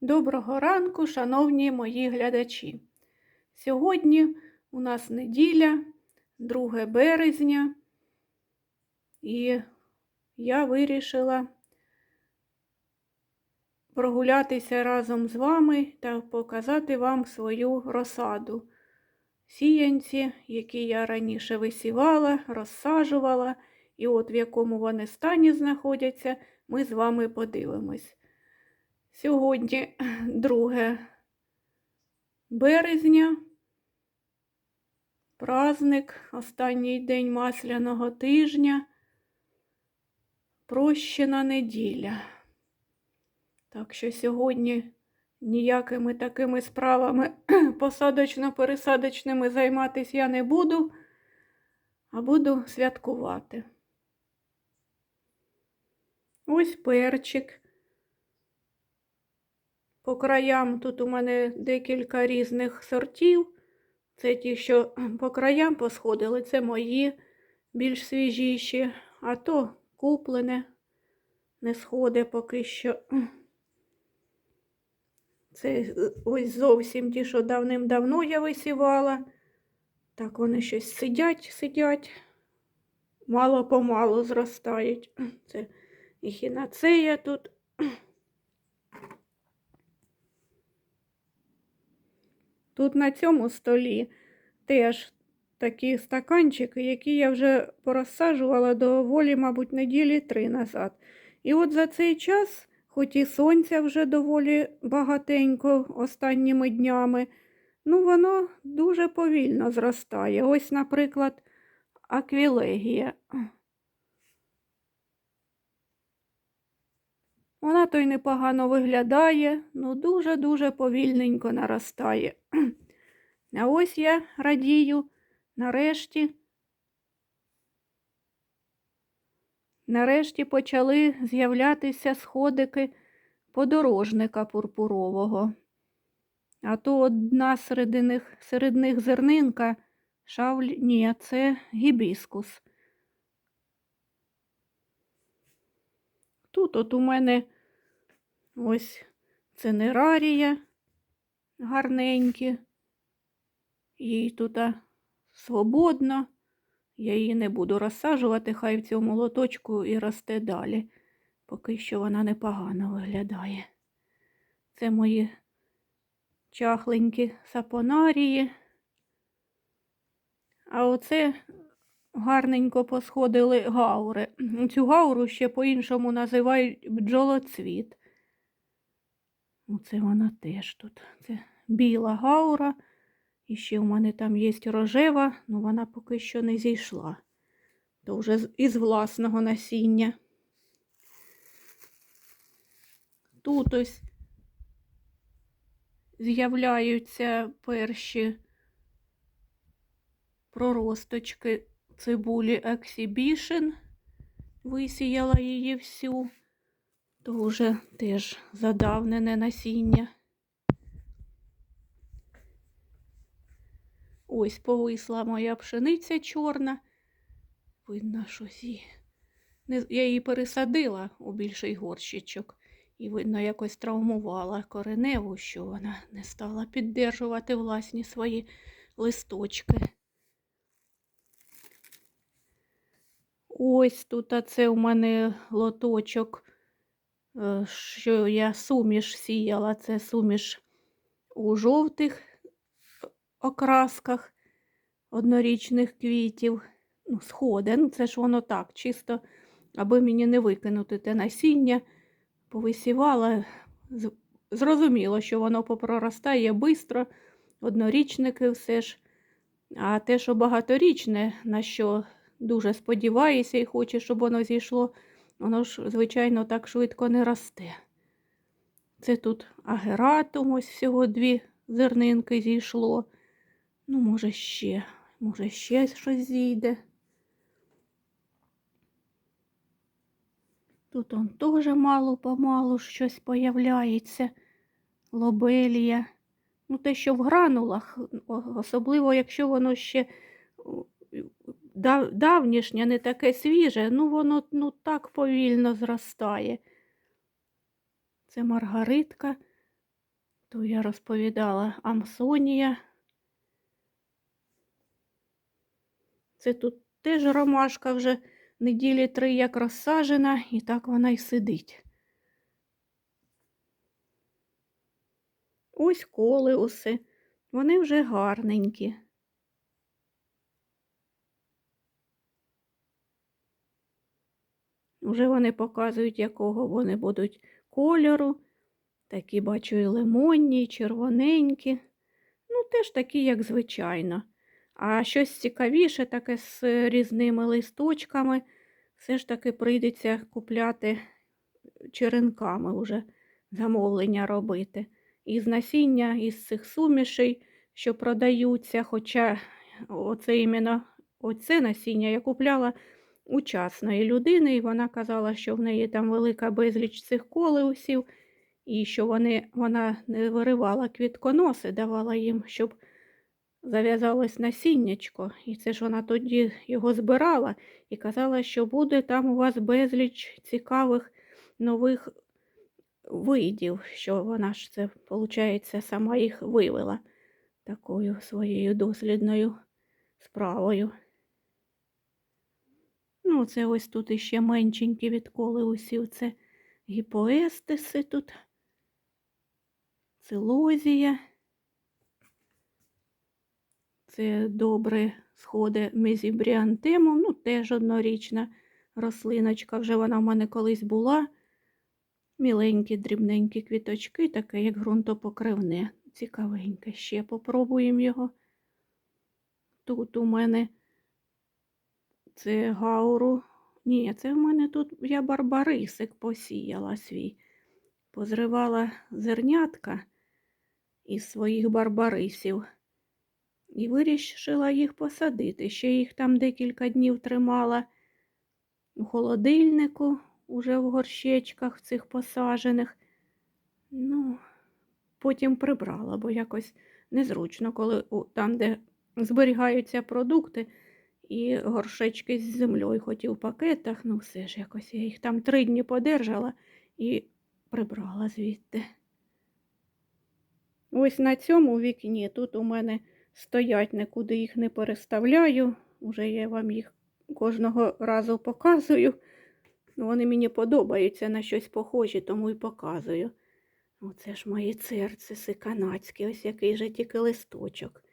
Доброго ранку, шановні мої глядачі. Сьогодні у нас неділя, 2 березня, і я вирішила прогулятися разом з вами та показати вам свою розсаду. Сіянці, які я раніше висівала, розсаджувала, і от в якому вони стані знаходяться, ми з вами подивимось. Сьогодні 2 березня, праздник, останній день масляного тижня, прощена неділя. Так що сьогодні ніякими такими справами посадочно-пересадочними займатися я не буду, а буду святкувати. Ось перчик. По краям тут у мене декілька різних сортів. Це ті, що по краям посходили, це мої більш свіжіші, а то куплене не сходить поки що. Це ось зовсім ті, що давним-давно я висівала. Так вони щось сидять, сидять, мало помалу зростають. Це і хінацея тут. Тут на цьому столі теж такі стаканчики, які я вже порозсаджувала доволі, мабуть, неділі три назад. І от за цей час, хоч і сонця вже доволі багатенько останніми днями, ну воно дуже повільно зростає. Ось, наприклад, аквілегія. Вона то й непогано виглядає, ну дуже-дуже повільненько наростає. А ось я радію, нарешті, нарешті почали з'являтися сходики подорожника пурпурового. А то одна серед них, серед них зернинка, шавль, ні, це гібіскус. Тут от у мене ось цинерарія гарненькі. Їй тут свободно. Я її не буду розсаджувати, хай в цьому лоточку і росте далі. Поки що вона непогано виглядає. Це мої чахленькі сапонарії. А оце гарненько посходили гаури. Цю гауру ще по-іншому називають бджолоцвіт. Оце вона теж тут. Це біла гаура. І ще в мене там є рожева, але ну, вона поки що не зійшла. То вже із власного насіння. Тут ось з'являються перші проросточки цибулі Exhibition. Висіяла її всю, то вже теж задавнене насіння. Ось повисла моя пшениця чорна. Видно, щось її. Я її пересадила у більший горщичок. І, видно, якось травмувала кореневу, що вона не стала піддержувати власні свої листочки. Ось тут це у мене лоточок, е, що я суміш сіяла, це суміш у жовтих окрасках однорічних квітів. Ну, сходи, ну це ж воно так, чисто, аби мені не викинути те насіння, повисівала. Зрозуміло, що воно попроростає швидко, однорічники все ж. А те, що багаторічне, на що дуже сподіваюся і хочу, щоб воно зійшло, воно ж, звичайно, так швидко не росте. Це тут агератум, ось всього дві зернинки зійшло. Ну, може, ще, може, ще щось зійде. Тут он теж мало помалу щось появляється, лобелія. Ну, те, що в гранулах, особливо, якщо воно ще давнішнє, не таке свіже, ну воно ну, так повільно зростає. Це маргаритка То я розповідала Амсонія. Це тут теж ромашка вже неділі три як розсажена, і так вона й сидить. Ось колеуси, вони вже гарненькі. Вже вони показують, якого вони будуть кольору. Такі, бачу, і лимонні, і червоненькі. Ну, теж такі, як звичайно. А щось цікавіше, таке з різними листочками, все ж таки прийдеться купляти черенками вже замовлення робити. Із насіння, із цих сумішей, що продаються. Хоча оце іменно оце насіння я купляла у людини, і вона казала, що в неї там велика безліч цих колеусів, і що вони, вона не виривала квітконоси, давала їм, щоб зав'язалось насіннячко. І це ж вона тоді його збирала і казала, що буде там у вас безліч цікавих нових видів, що вона ж це, виходить, сама їх вивела такою своєю дослідною справою. Ну, це ось тут іще меншенькі від колеусів. Це гіпоестиси тут, целозія. Це добре сходи мезібріантему, ну, теж однорічна рослиночка. Вже вона в мене колись була. Міленькі, дрібненькі квіточки, таке, як ґрунтопокривне. Цікавеньке. Ще попробуємо його. Тут у мене це гауру. Ні, це в мене тут я барбарисик посіяла свій. Позривала зернятка із своїх барбарисів і вирішила їх посадити. Ще їх там декілька днів тримала у холодильнику, уже в горщечках цих посаджених. Ну, потім прибрала, бо якось незручно, коли там, де зберігаються продукти, і горшечки з землею, хоч в пакетах, ну все ж якось я їх там три дні подержала і прибрала звідти. Ось на цьому вікні тут у мене стоять, нікуди їх не переставляю. Уже я вам їх кожного разу показую. Вони мені подобаються на щось похожі, тому і показую. Оце ж мої церциси канадські, ось який же тільки листочок.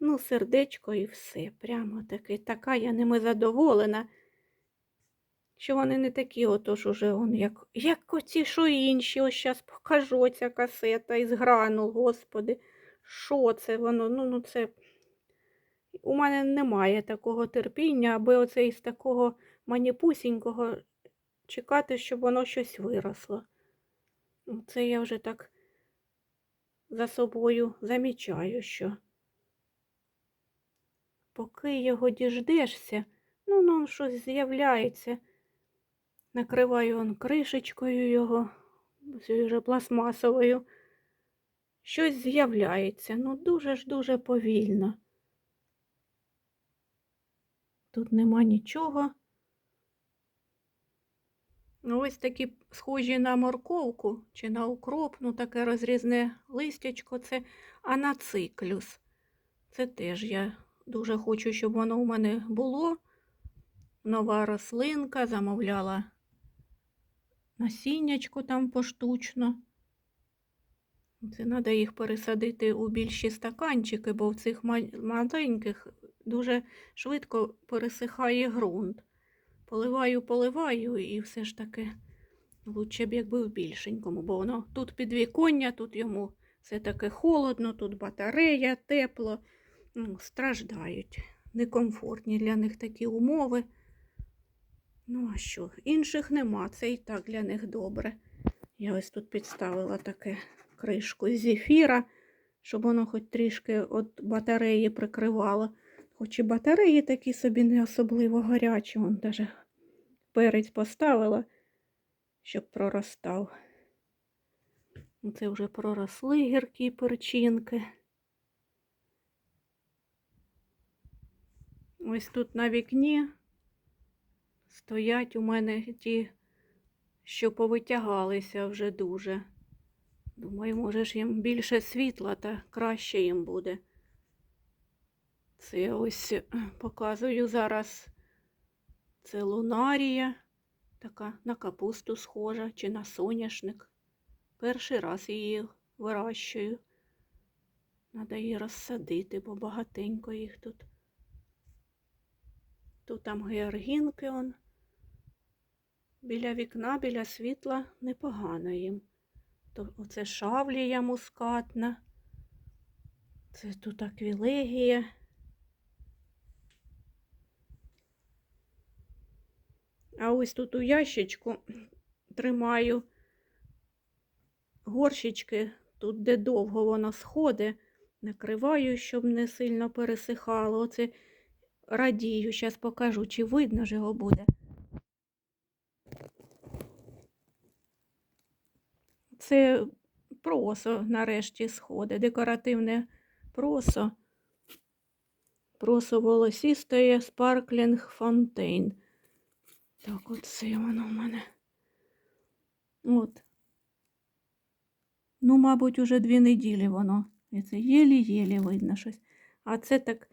Ну, сердечко і все. Прямо таки. Така я ними задоволена, що вони не такі, отож уже он, як як оці, що інші. Ось зараз покажу ця касета із гранул, господи. Що це воно? Ну, ну це. У мене немає такого терпіння, аби оце із такого маніпусінького чекати, щоб воно щось виросло. Ну, це я вже так за собою замічаю, що поки його діждешся, ну, ну, щось з'являється. Накриваю он кришечкою його, вже пластмасовою. Щось з'являється, ну дуже ж дуже повільно. Тут нема нічого. Ну, ось такі схожі на морковку чи на укроп, ну таке розрізне листячко, це анациклюс. Це теж я дуже хочу, щоб воно у мене було. Нова рослинка, замовляла насіннячко там поштучно. Це треба їх пересадити у більші стаканчики, бо в цих маленьких дуже швидко пересихає ґрунт. Поливаю, поливаю, і все ж таки лучше б якби в більшенькому, бо воно тут підвіконня, тут йому все таки холодно, тут батарея, тепло. Ну, Страждають. Некомфортні для них такі умови. Ну, а що? Інших нема, це і так для них добре. Я ось тут підставила таке кришку з зефіра, щоб воно хоч трішки від батареї прикривало. Хоч і батареї такі собі не особливо гарячі. Вон даже перець поставила, щоб проростав. Це вже проросли гіркі перчинки. Ось тут на вікні стоять у мене ті, що повитягалися вже дуже. Думаю, може ж їм більше світла та краще їм буде. Це ось е, показую зараз. Це лунарія, така на капусту схожа чи на соняшник. Перший раз її вирощую. Треба її розсадити, бо багатенько їх тут. Тут там георгінки он. Біля вікна, біля світла непогано їм. То оце шавлія мускатна. Це тут аквілегія. А ось тут у ящичку тримаю горщички, тут де довго воно сходить, накриваю, щоб не сильно пересихало. Оце радію, зараз покажу, чи видно ж його буде. Це просо нарешті сходить, декоративне просо. Просо волосістої Sparkling Fontaine. Так, оце воно в мене. От. Ну, мабуть, уже дві неділі воно. І це єлі-єлі видно щось. А це так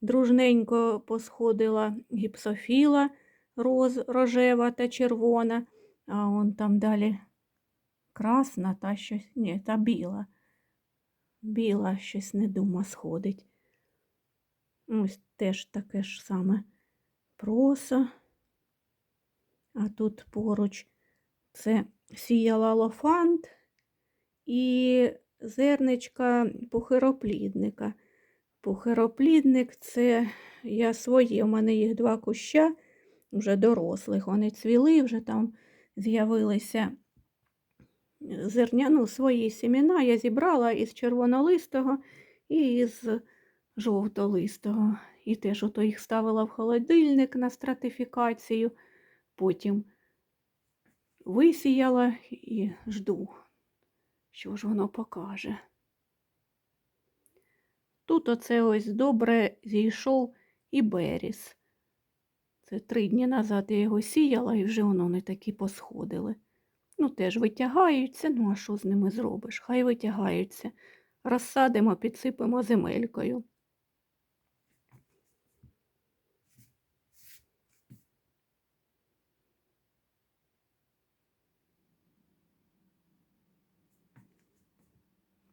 дружненько посходила гіпсофіла роз, рожева та червона, а он там далі красна та щось. Ні, та біла. Біла щось не дума сходить. Ось теж таке ж саме просо. А тут поруч це сіяла лофант і зерничка похироплідника. Похироплідник це я своє, у мене їх два куща, вже дорослих. Вони цвіли, вже там з'явилися зерня, ну, свої сімена. Я зібрала із червонолистого і із жовтолистого. І теж ото їх ставила в холодильник на стратифікацію, потім висіяла і жду, що ж воно покаже. Тут оце ось добре зійшов і беріс. Це три дні назад я його сіяла і вже воно не такі посходили. Ну, теж витягаються, ну а що з ними зробиш? Хай витягаються. Розсадимо, підсипемо земелькою.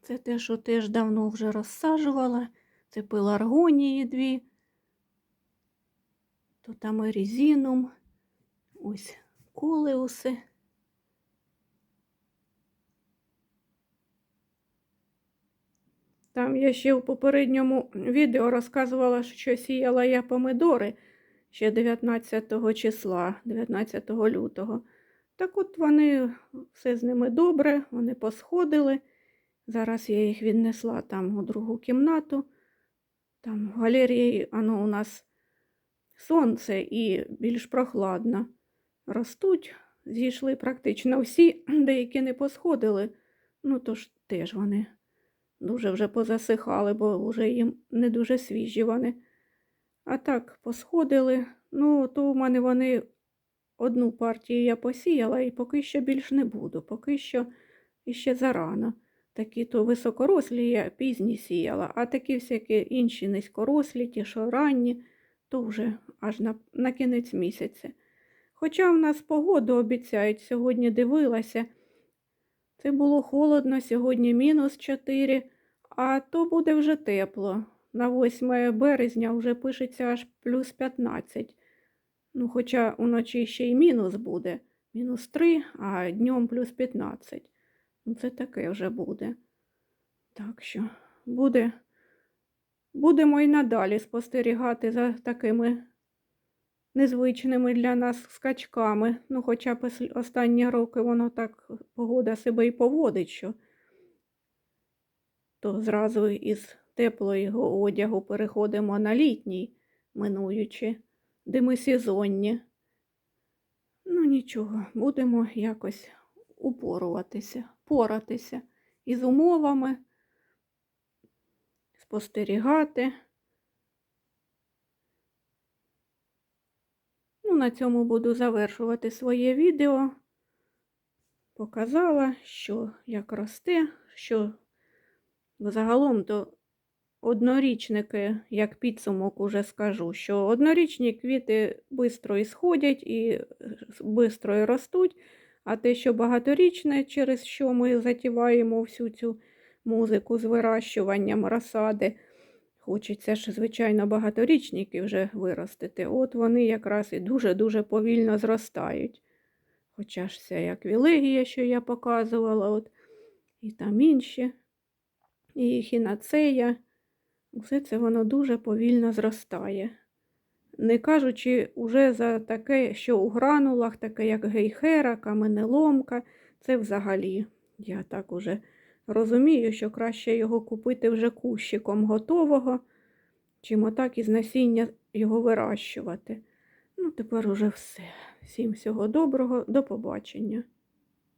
Це те, що теж давно вже розсаджувала. Це пеларгонії дві. То там і резинум. Ось колеуси. Там я ще в попередньому відео розказувала, що сіяла я помидори ще 19 числа, 19 лютого. Так от вони все з ними добре, вони посходили. Зараз я їх віднесла там у другу кімнату. Там в галереї воно у нас сонце і більш прохладно. Ростуть, зійшли практично всі, деякі не посходили. Ну, то ж теж вони дуже вже позасихали, бо вже їм не дуже свіжі вони. А так, посходили. Ну, то в мене вони одну партію я посіяла і поки що більш не буду, поки що іще зарано. Такі то високорослі я пізні сіяла, а такі всякі інші низькорослі, ті, що ранні, то вже аж на, на кінець місяця. Хоча в нас погоду обіцяють, сьогодні дивилася, це було холодно, сьогодні мінус 4, а то буде вже тепло. На 8 березня вже пишеться аж плюс 15. Ну, хоча уночі ще й мінус буде, мінус 3, а днем плюс 15. Ну, це таке вже буде. Так що буде, будемо і надалі спостерігати за такими незвичними для нас скачками. Ну, хоча останні роки воно так погода себе і поводить, що то зразу із теплого одягу переходимо на літній, минуючи демисезонні. Ну, нічого, будемо якось упоруватися, поратися із умовами, спостерігати. Ну, на цьому буду завершувати своє відео. показала, що як росте, що загалом то однорічники, як підсумок уже скажу, що однорічні квіти швидко і сходять і швидко і ростуть, а те, що багаторічне, через що ми затіваємо всю цю музику з вирощуванням розсади, хочеться ж, звичайно, багаторічники вже виростити. От вони якраз і дуже-дуже повільно зростають. Хоча ж це як вілегія, що я показувала, от, і там інші, і хінацея. Усе це воно дуже повільно зростає. Не кажучи уже за таке, що у гранулах, таке як гейхера, каменеломка, це взагалі. Я так уже розумію, що краще його купити вже кущиком готового, чим отак із насіння його вирощувати. Ну, тепер уже все. Всім всього доброго, до побачення.